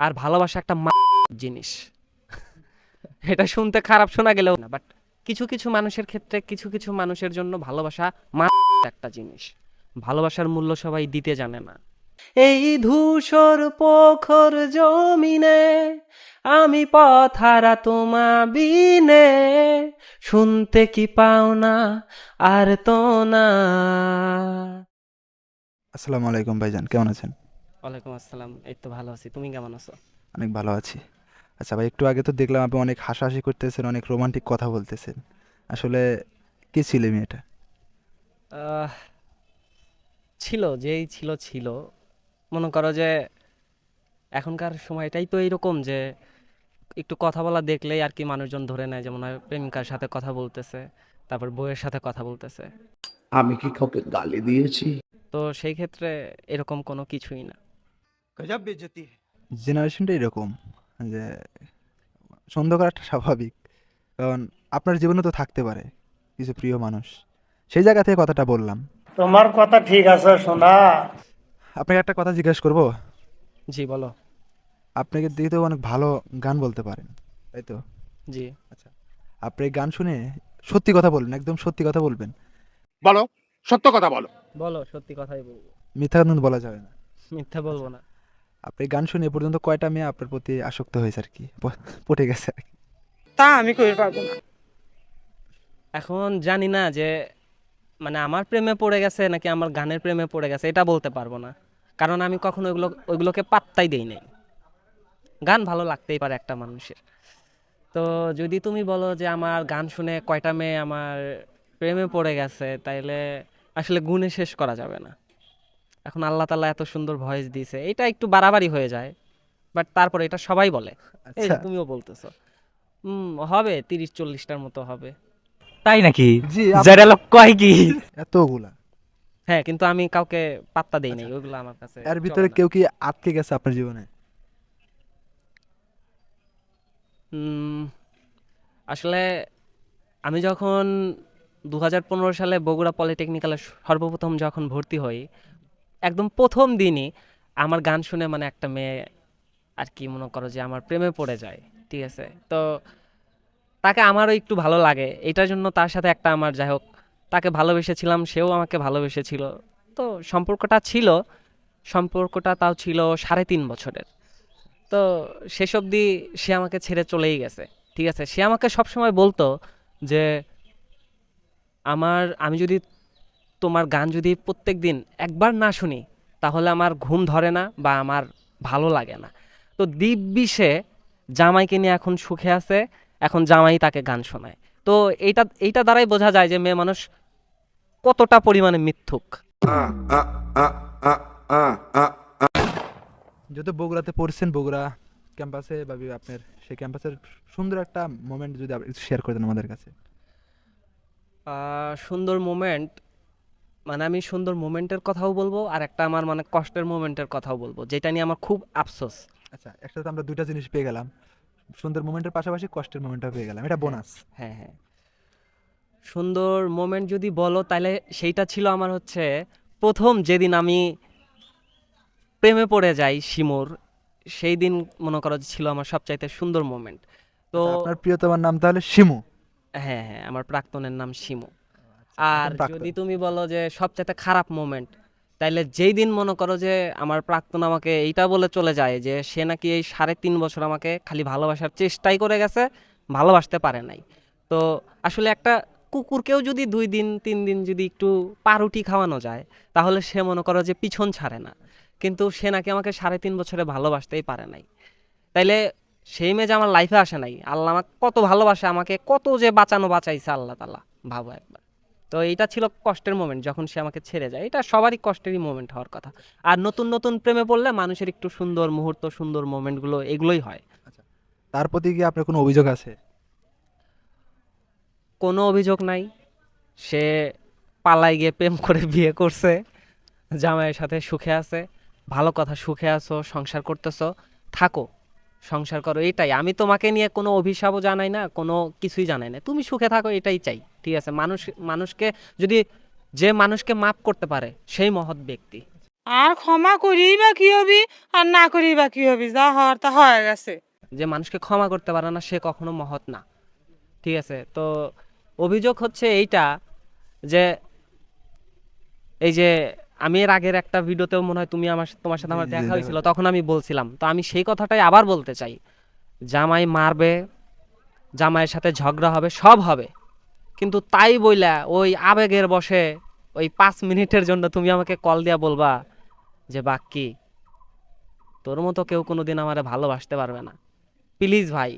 আর ভালোবাসা একটা জিনিস। এটা শুনতে খারাপ শোনা গেলেও না বাট কিছু কিছু মানুষের ক্ষেত্রে কিছু কিছু মানুষের জন্য ভালোবাসা মা একটা জিনিস। ভালোবাসার মূল্য সবাই দিতে জানে না। এই ধূসর পোখর জমিনে আমি পথারা তোমা বিনে শুনতে কি পাও না আর তো না। আসসালামু আলাইকুম ভাইজান কেমন আছেন? ওয়ালাইকুম আসসালাম। এই তো ভালো আছি। তুমি কেমন আছো? অনেক ভালো আছি। আচ্ছা ভাই একটু আগে তো দেখলাম আপনি অনেক হাসাহাসি করতেছেন অনেক রোমান্টিক কথা বলতেছেন। আসলে কি ছিল মেয়েটা? আহ, ছিল যেই ছিল ছিল। মনে করো যে এখনকার সময়টাই তো এইরকম যে একটু কথা বলা দেখলেই আর কি মানুষজন ধরে নেয় যেমন হয় প্রেমিকার সাথে কথা বলতেছে তারপর বউয়ের সাথে কথা বলতেছে। আমি কি কাউকে গালি দিয়েছি? তো সেই ক্ষেত্রে এরকম কোনো কিছুই না। জেনারেশনটা এরকম যে সন্দেহ করাটা স্বাভাবিক। কারণ আপনার জীবনে তো থাকতে পারে কিছু প্রিয় মানুষ। সেই জায়গা থেকে কথাটা বললাম। তোমার কথা ঠিক আছে শোনা আপনাকে একটা কথা জিজ্ঞেস করব? জি বলো। আপনাকে দিয়ে তো অনেক ভালো গান বলতে পারেন তাই তো? জি। আচ্ছা আপনি গান শুনে সত্যি কথা বলবেন একদম সত্যি কথা বলবেন। বলো সত্য কথা বলো। বলো সত্যি কথাই বলব। মিথ্যা কিন্তু বলা যাবে না। মিথ্যা বলব না। আপনি গান শুনে পর্যন্ত কয়টা মেয়ে আপনার প্রতি আসক্ত হয়েছে আর কি? পটে গেছে আর কি। তা আমি কই পারব না। এখন জানি না যে মানে আমার প্রেমে পড়ে গেছে নাকি আমার গানের প্রেমে পড়ে গেছে এটা বলতে পারব না। কারণ আমি কখনো ওইগুলো ওইগুলোকে পাত্তাই দেই নাই। গান ভালো লাগতেই পারে একটা মানুষের। তো যদি তুমি বলো যে আমার গান শুনে কয়টা মেয়ে আমার প্রেমে পড়ে গেছে তাইলে আসলে গুণে শেষ করা যাবে না। এখন আল্লাহ তাল্লাহ এত সুন্দর ভয়েস দিয়েছে। এটা একটু বাড়াবাড়ি হয়ে যায় বাট তারপরে এটা সবাই বলে। এই যে আচ্ছা। তুমিও বলতেছো। হুম হবে তিরিশ চল্লিশটার মতো হবে। তাই নাকি? কয় কি? এতগুলা। হ্যাঁ কিন্তু আমি কাউকে পাত্তা দেই নাই ওইগুলো আমার কাছে এর ভিতরে কেউ কি আটকে গেছে আপনার জীবনে? আসলে আমি যখন দু হাজার পনেরো সালে বগুড়া পলিটেকনিক্যালে সর্বপ্রথম যখন ভর্তি হই একদম প্রথম দিনই আমার গান শুনে মানে একটা মেয়ে আর কি মনে করো যে আমার প্রেমে পড়ে যায়, ঠিক আছে? তো তাকে আমারও একটু ভালো লাগে, এটার জন্য তার সাথে একটা আমার যাই হোক, তাকে ভালোবেসেছিলাম, সেও আমাকে ভালোবেসেছিল। তো সম্পর্কটা ছিল, সম্পর্কটা তাও ছিল সাড়ে তিন বছরের। তো শেষ অবধি সে আমাকে ছেড়ে চলেই গেছে, ঠিক আছে? সে আমাকে সবসময় বলতো যে, আমার, আমি যদি তোমার গান যদি প্রত্যেক দিন একবার না শুনি তাহলে আমার ঘুম ধরে না বা আমার ভালো লাগে না। তো দিব্যি জামাইকে নিয়ে এখন সুখে আছে এখন জামাই তাকে গান শোনায়। তো এইটা এইটা দ্বারাই বোঝা যায় যে মেয়ে মানুষ কতটা পরিমাণে মিথ্যুক। যেহেতু বগুড়াতে পড়ছেন বগুড়া ক্যাম্পাসে বা বি- আপনার সেই ক্যাম্পাসের সুন্দর একটা মোমেন্ট যদি আপনি শেয়ার করে দেন আমাদের কাছে। সুন্দর মোমেন্ট মানে আমি সুন্দর মোমেন্টের কথাও বলব আর একটা আমার মানে কষ্টের মোমেন্টের কথাও বলব যেটা নিয়ে আমার খুব আফসোস। আচ্ছা একসাথে আমরা দুইটা জিনিস পেয়ে গেলাম। সুন্দর মোমেন্টের পাশাপাশি কষ্টের মোমেন্টও পেয়ে গেলাম এটা বোনাস হ্যাঁ হ্যাঁ। সুন্দর মোমেন্ট যদি বলো তাহলে সেইটা ছিল আমার হচ্ছে প্রথম যেদিন আমি প্রেমে পড়ে যাই শিমুর সেই দিন মনে করো যে ছিল আমার সবচাইতে সুন্দর মোমেন্ট। তো আচ্ছা, আপনার প্রিয়তমার নাম তাহলে শিমু? হ্যাঁ হ্যাঁ আমার প্রাক্তনের নাম শিমু। আর যদি তুমি বলো যে সবচেয়ে খারাপ মোমেন্ট তাইলে যেই দিন মনে করো যে আমার প্রাক্তন আমাকে এইটা বলে চলে যায় যে সে নাকি এই সাড়ে তিন বছর আমাকে খালি ভালোবাসার চেষ্টাই করে গেছে ভালোবাসতে পারে নাই। তো আসলে একটা কুকুরকেও যদি দুই দিন তিন দিন যদি একটু পাউরুটি খাওয়ানো যায় তাহলে সে মনে করো যে পিছন ছাড়ে না। কিন্তু সে নাকি আমাকে সাড়ে তিন বছরে ভালোবাসতেই পারে নাই। তাইলে সেই মেয়ে যে আমার লাইফে আসে নাই। আল্লাহ আমাকে কত ভালোবাসে আমাকে কত যে বাঁচানো বাঁচাইছে আল্লাহ তালা ভাবো একবার। তো এইটা ছিল কষ্টের মোমেন্ট যখন সে আমাকে ছেড়ে যায়। এটা সবারই কষ্টেরই মোমেন্ট হওয়ার কথা। আর নতুন নতুন প্রেমে পড়লে মানুষের একটু সুন্দর মুহূর্ত সুন্দর মোমেন্টগুলো এগুলোই হয়। তার প্রতি কি আপনার কোনো অভিযোগ আছে? কোনো অভিযোগ নাই। সে পালায় গিয়ে প্রেম করে বিয়ে করছে জামাইয়ের সাথে সুখে আছে। ভালো কথা সুখে আছো সংসার করতেছো। থাকো। সংসার করো এটাই। আমি তোমাকে নিয়ে কোনো অভিশাপও জানাই না কোনো কিছুই জানাই না। তুমি সুখে থাকো এটাই চাই। ঠিক আছে? মানুষ মানুষকে যদি যে মানুষকে মাপ করতে পারে সেই মহৎ ব্যক্তি। আর ক্ষমা করি বা কি হবি আর না করি বা কি হবি যা হওয়ার তা হয়ে গেছে। যে মানুষকে ক্ষমা করতে পারে না সে কখনো মহৎ না। ঠিক আছে? তো অভিযোগ হচ্ছে এইটা যে এই যে আমি এর আগের একটা ভিডিওতেও মনে হয় তুমি আমার তোমার সাথে আমার দেখা হয়েছিল তখন আমি বলছিলাম। তো আমি সেই কথাটাই আবার বলতে চাই। জামাই মারবে জামাইয়ের সাথে ঝগড়া হবে সব হবে। কিন্তু তাই বইলা ওই আবেগের বসে ওই পাঁচ মিনিটের জন্য তুমি আমাকে কল দিয়া বলবা যে বাক্কি তোর মতো কেউ কোনোদিন আমারে ভালোবাসতে পারবে না। প্লিজ ভাই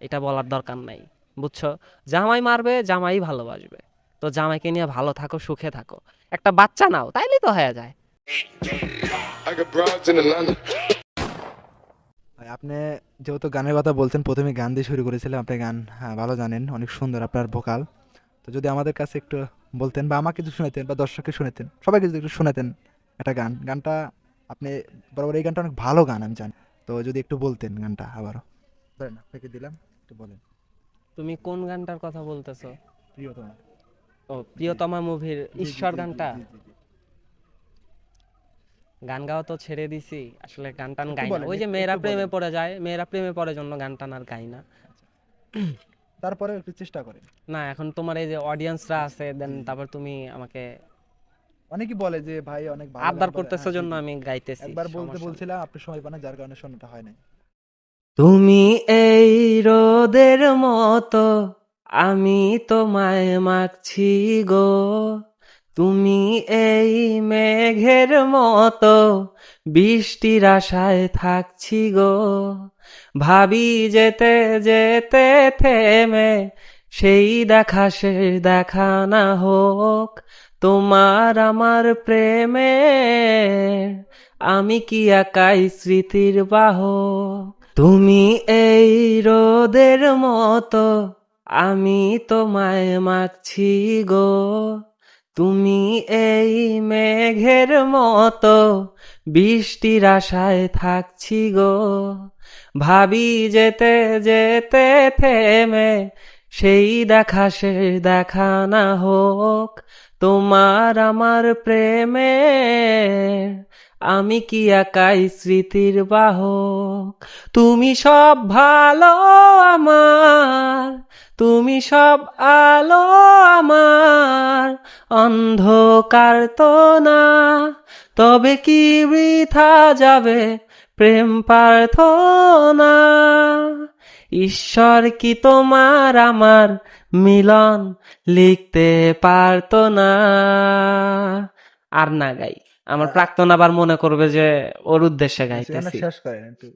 এটা বলার দরকার নাই বুঝছ? জামাই মারবে জামাই ভালোবাসবে। তো জামাইকে নিয়ে ভালো থাকো সুখে থাকো। একটা বাচ্চা নাও তাইলেই তো হয়ে যায়। আপনি যেহেতু গানের কথা বলছেন প্রথমে গান দিয়ে শুরু করেছিলাম। আপনি গান হ্যাঁ, ভালো জানেন অনেক সুন্দর আপনার ভোকাল। তো যদি আমাদের কাছে একটু বলতেন বা আমাকে কিছু শোনাতেন বা দর্শককে শোনাতেন সবাইকে যদি একটু শোনাতেন একটা গান। গানটা আপনি বরাবর এই গানটা অনেক ভালো গান আমি জানি। তো যদি একটু বলতেন গানটা আবারও। ধরেন আপনাকে দিলাম একটু বলেন। তুমি কোন গানটার কথা বলতেছো? প্রিয়তমা। ও প্রিয়তমা মুভির ঈশ্বর গানটা। গান গাওয়া তো ছেড়ে দিছি আসলে গান টান গাই না। ওই যে মেয়েরা প্রেমে পড়ে যায় মেয়েরা প্রেমে পড়ে জন্য গান টান আর গাই না। তারপরে একটু চেষ্টা করেন। না এখন তোমার এই যে অডিয়েন্সরা আছে দেন তারপর তুমি আমাকে অনেকেই বলে যে ভাই অনেক ভালো আবদার। করতেছো হ্যাঁ, জন্য আমি গাইতেছি একবার বলতে বলছিলাম আপনি সময় পান যার কারণে শোনাটা হয় নাই। তুমি এই রোদের মতো আমি তোমায় মাগছি গো। তুমি এই মেঘের মতো বৃষ্টির আশায় থাকছি গো। ভাবি যেতে যেতে থেমে সেই দেখা শেষ দেখা না হোক। তোমার আমার প্রেমে আমি কি একাই স্মৃতির বাহক? তুমি এই রোদের মতো আমি তোমায় মাগছি গো। তুমি এই মেঘের মতো বৃষ্টির আশায় থাকছি গো। ভাবি যেতে যেতে থেমে সেই দেখা সে দেখা না হোক, তোমার আমার প্রেমে আমি কি একাই স্মৃতির বাহক? তুমি সব ভালো আমার, তুমি সব আলো আমার, অন্ধকার তো না, তবে কি বৃথা যাবে প্রেম প্রার্থনা? ঈশ্বর কি তোমার আমার মিলন লিখতে পারতো না? আর না গাই। আমার প্রাক্তন আবার মনে করবে যে ওর উদ্দেশ্যে গানটা গাইতেছি। শেষ করেন একটু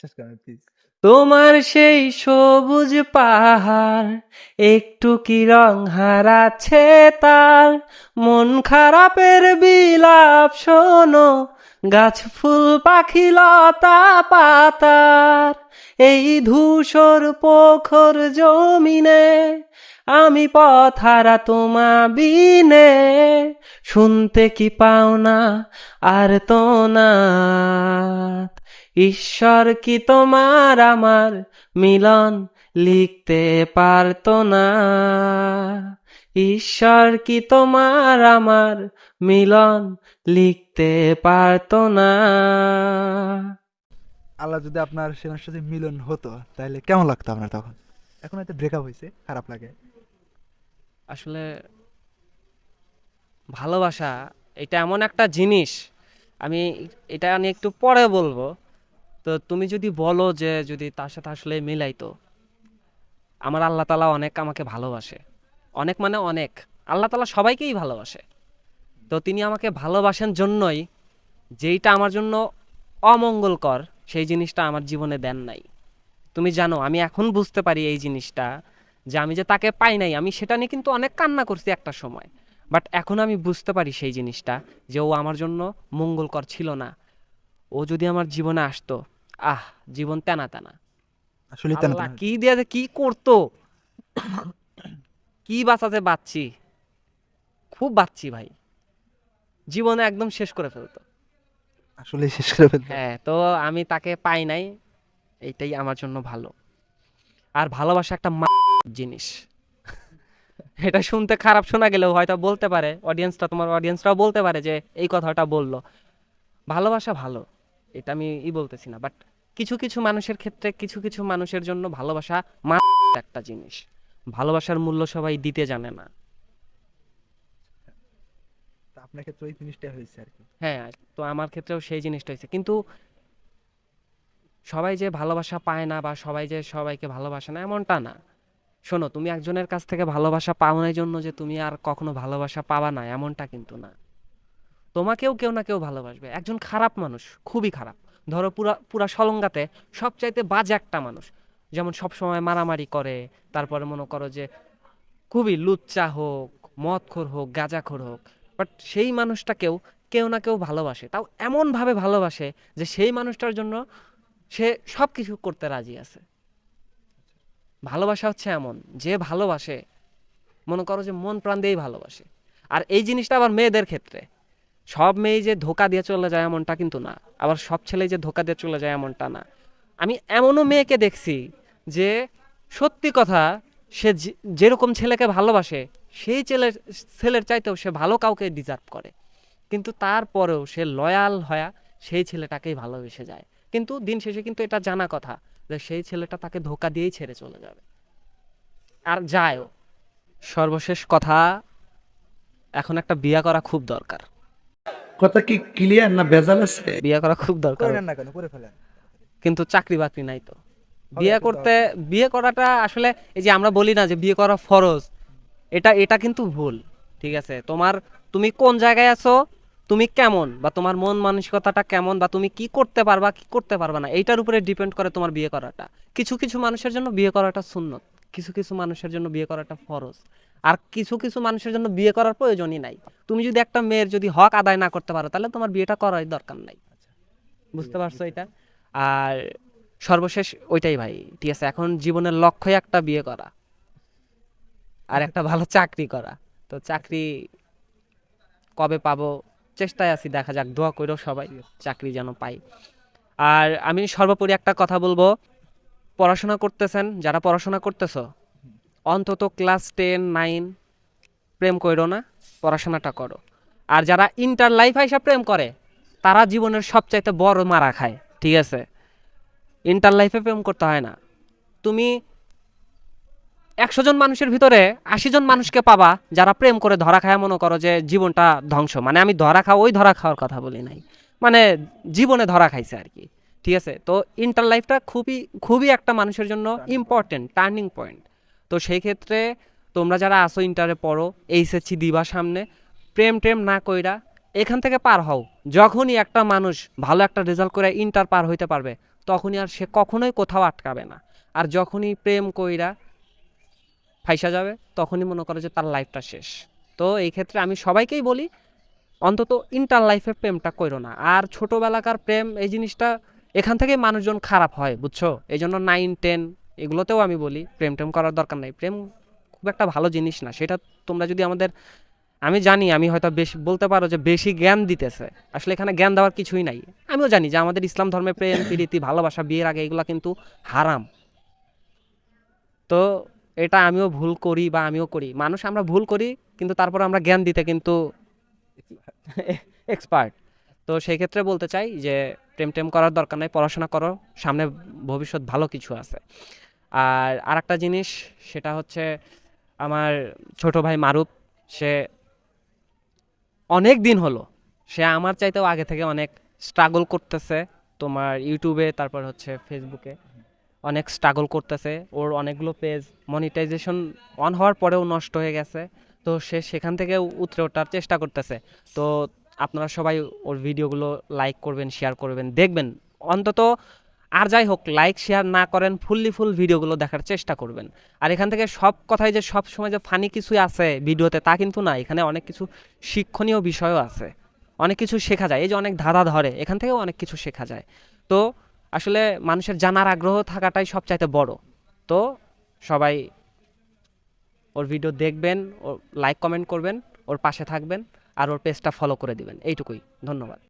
শেষ করেন প্লিজ তোমার সেই সবুজ পাহাড় একটু কি রং হারাচ্ছে তার? মন খারাপের বিলাপ শোনো গাছ ফুল, পাখি, লতা, পাতার। এই ধূসর পোখর জমিনে আমি পথারা তোমা বিনে। শুনতে কি পাও না আর তো না। ঈশ্বর কি তোমার আমার মিলন লিখতে পারতো না? ঈশ্বর কি তোমার আমার মিলন লিখতে পারতো না। আল্লাহ যদি আপনার সেনার সাথে মিলন হতো তাহলে কেমন লাগতো আপনার তখন? এখন হয়তো ব্রেকআপ হয়েছে খারাপ লাগে। আসলে ভালোবাসা এটা এমন একটা জিনিস আমি এটা আমি একটু পরে বলব। তো তুমি যদি বলো যে যদি তার সাথে আসলে মিলাইতো আমার আল্লাহ তালা অনেক আমাকে ভালোবাসে। অনেক মানে অনেক। আল্লাহ তালা সবাইকেই ভালোবাসে। তো তিনি আমাকে ভালোবাসেন জন্যই যেইটা আমার জন্য অমঙ্গলকর সেই জিনিসটা আমার জীবনে দেন নাই। তুমি জানো আমি এখন বুঝতে পারি এই জিনিসটা যে আমি যে তাকে পাই নাই আমি সেটা নিয়ে কিন্তু অনেক কান্না করছি একটা সময়। বাট এখন আমি বুঝতে পারি সেই জিনিসটা যে ও আমার জন্য মঙ্গলকর ছিল না। ও যদি আমার জীবনে আসতো আহ জীবন তেনা তেনা। আসলে তেনা কি দিয়ে যে কি করতো? কি বাঁচাতে বাচ্চি খুব বাচ্চি ভাই। জীবনে একদম শেষ করে ফেলতো। আসলে শেষ করে ফেলতে। হ্যাঁ তো আমি তাকে পাই নাই এইটাই আমার জন্য ভালো। আর ভালোবাসা একটা মা জিনিস। এটা শুনতে খারাপ শোনা গেলেও হয়তো বলতে পারে অডিয়েন্সটা তোমার অডিয়েন্সরাও বলতে পারে যে এই কথাটা বলল। ভালোবাসা ভালো এটা আমি ই বলতেছি না বাট কিছু কিছু মানুষের ক্ষেত্রে কিছু কিছু মানুষের জন্য ভালোবাসা মা একটা জিনিস। ভালোবাসার মূল্য সবাই দিতে জানে না। আপনার ক্ষেত্রে ওই জিনিসটা হয়েছে আর কি। হ্যাঁ তো আমার ক্ষেত্রেও সেই জিনিসটা হয়েছে। কিন্তু সবাই যে ভালোবাসা পায় না বা সবাই যে সবাইকে ভালোবাসে না, এমনটা না। শোনো, তুমি একজনের কাছ থেকে ভালোবাসা পাও জন্য যে তুমি আর কখনো ভালোবাসা পাবা না, এমনটা কিন্তু না। তোমাকেও কেউ না কেউ ভালোবাসবে। একজন খারাপ মানুষ, খুবই খারাপ। ধরো পুরা পুরা সলঙ্গাতে সবচাইতে বাজে একটা মানুষ। যেমন সব সময় মারামারি করে, তারপরে মনে করো যে খুবই লুচ্চা হোক, মদখোর হোক, গাঁজাখোর হোক বাট সেই মানুষটাকেও কেউ না কেউ ভালোবাসে। তাও এমনভাবে ভালোবাসে যে সেই মানুষটার জন্য সে সব কিছু করতে রাজি আছে। ভালোবাসা হচ্ছে এমন, যে ভালোবাসে, মনে করো যে মন প্রাণ দিয়েই ভালোবাসে। আর এই জিনিসটা আবার মেয়েদের ক্ষেত্রে। সব মেয়ে যে ধোকা দিয়ে চলে যায় এমনটা কিন্তু না। আবার সব ছেলে যে ধোকা দিয়ে চলে যায় এমনটা না। আমি এমনও মেয়েকে দেখছি যে সত্যি কথা সে যে- যেরকম ছেলেকে ভালোবাসে সেই ছেলের ছেলের চাইতেও সে ভালো কাউকে ডিজার্ভ করে। কিন্তু তারপরেও সে লয়াল হয়া সেই ছেলেটাকেই ভালোবেসে যায়। কিন্তু দিন শেষে কিন্তু এটা জানা কথা যে সেই ছেলেটা তাকে ধোকা দিয়েই ছেড়ে চলে যাবে। আর যায়ও। সর্বশেষ কথা এখন একটা বিয়া করা খুব দরকার। কথা কি ক্লিয়ার না ভেজাল আছে? বিয়া করা খুব দরকার। কিন্তু চাকরি বাকরি নাই তো। বিয়ে করতে বিয়ে করাটা আসলে এই যে আমরা বলি না যে বিয়ে করা ফরজ এটা এটা কিন্তু ভুল ঠিক আছে? তোমার তুমি কোন জায়গায় আছো তুমি কেমন বা তোমার মন মানসিকতাটা কেমন বা তুমি কি করতে পারবা কি করতে পারবা না এইটার উপরে ডিপেন্ড করে তোমার বিয়ে করাটা। কিছু কিছু মানুষের জন্য বিয়ে করাটা সুন্নত কিছু কিছু মানুষের জন্য বিয়ে করাটা ফরজ। আর কিছু কিছু মানুষের জন্য বিয়ে করার প্রয়োজনই নাই। তুমি যদি একটা মেয়ের যদি হক আদায় না করতে পারো তাহলে তোমার বিয়েটা করার দরকার নাই। বুঝতে পারছ এটা? আর সর্বশেষ ওইটাই ভাই, ঠিক আছে? এখন জীবনের লক্ষ্যই একটা বিয়ে করা আর একটা ভালো চাকরি করা। তো চাকরি কবে পাবো? চেষ্টায় আছি, দেখা যাক, দোয়া করো সবাই চাকরি যেন পাই। আর আমি সর্বোপরি একটা কথা বলব, পড়াশোনা করতেছেন, যারা পড়াশোনা করতেছো, অন্তত ক্লাস টেন, নাইন, প্রেম করো না, পড়াশোনাটা করো। আর যারা ইন্টার লাইফ হিসাব প্রেম করে, তারা জীবনের সবচাইতে বড় মারা খায়, ঠিক আছে? ইন্টার লাইফে প্রেম করতে হয় না। তুমি একশো জন মানুষের ভিতরে আশি জন মানুষকে পাবা যারা প্রেম করে ধরা খায়। মনে করো যে জীবনটা ধ্বংস। মানে আমি ধরা খাওয়া, ওই ধরা খাওয়ার কথা বলি নাই। মানে জীবনে ধরা খাইছে আর কি। ঠিক আছে? তো ইন্টার লাইফটা খুবই খুবই একটা মানুষের জন্য ইম্পর্টেন্ট টার্নিং পয়েন্ট তো সেই ক্ষেত্রে তোমরা যারা আসো ইন্টারে পড়ো এইচএসসি দিবা সামনে। প্রেম টেম না কইরা এখান থেকে পার হও। যখনই একটা মানুষ ভালো একটা রেজাল্ট করে ইন্টার পার হইতে পারবে তখনই আর সে কখনোই কোথাও আটকাবে না। আর যখনই প্রেম কইরা ফাইসা যাবে, তখনই মনে করো যে তার লাইফটা শেষ। তো এই ক্ষেত্রে আমি সবাইকেই বলি, অন্তত ইন্টার লাইফে প্রেমটা করো না। আর ছোটোবেলাকার প্রেম, এই জিনিসটা এখান থেকে মানুষজন খারাপ হয়, বুঝছ? এই জন্য নাইন টেন এগুলোতেও আমি বলি প্রেম টেম করার দরকার নাই। প্রেম খুব একটা ভালো জিনিস না। সেটা তোমরা যদি আমাদের আমি জানি, আমি হয়তো বেশি, বলতে পারো যে বেশি জ্ঞান দিতেছে। আসলে এখানে জ্ঞান দেওয়ার কিছুই নাই। আমিও জানি যে আমাদের ইসলাম ধর্মে প্রেম, প্রীতি, ভালোবাসা, বিয়ের আগে এগুলো কিন্তু হারাম। তো এটা আমিও ভুল করি বা আমিও করি। মানুষ আমরা ভুল করি, কিন্তু তারপর আমরা জ্ঞান দিতে কিন্তু এক্সপার্ট তো সেই ক্ষেত্রে বলতে চাই যে প্রেম টেম করার দরকার নাই, পড়াশোনা করো, সামনে ভবিষ্যৎ ভালো কিছু আছে। আর আরেকটা জিনিস, সেটা হচ্ছে আমার ছোট ভাই মারুপ সে অনেক দিন হলো। সে আমার চাইতেও আগে থেকে অনেক স্ট্রাগল করতেছে তোমার ইউটিউবে তারপর হচ্ছে ফেসবুকে অনেক স্ট্রাগল করতেছে। ওর অনেকগুলো পেজ মনিটাইজেশন অন হওয়ার পরেও নষ্ট হয়ে গেছে। তো সে সেখান থেকে উতরে ওঠার চেষ্টা করতেছে। তো আপনারা সবাই ওর ভিডিওগুলো লাইক করবেন শেয়ার করবেন। দেখবেন, অন্তত আর যাই হোক লাইক শেয়ার না করেন, ফুললি ফুল ভিডিওগুলো দেখার চেষ্টা করবেন। আর এখান থেকে সব কথাই যে সব সময় যে ফানি কিছুই আছে ভিডিওতে, তা কিন্তু না। এখানে অনেক কিছু শিক্ষণীয় বিষয়ও আছে। অনেক কিছু শেখা যায়। এই যে অনেক ধাঁধা ধরে, এখান থেকেও অনেক কিছু শেখা যায়। তো আসলে মানুষের জানার আগ্রহ থাকাটাই সবচাইতে বড়। তো সবাই ওর ভিডিও দেখবেন ও লাইক কমেন্ট করবেন, ওর পাশে থাকবেন, আর ওর পেজটা ফলো করে দিবেন। এইটুকুই। ধন্যবাদ।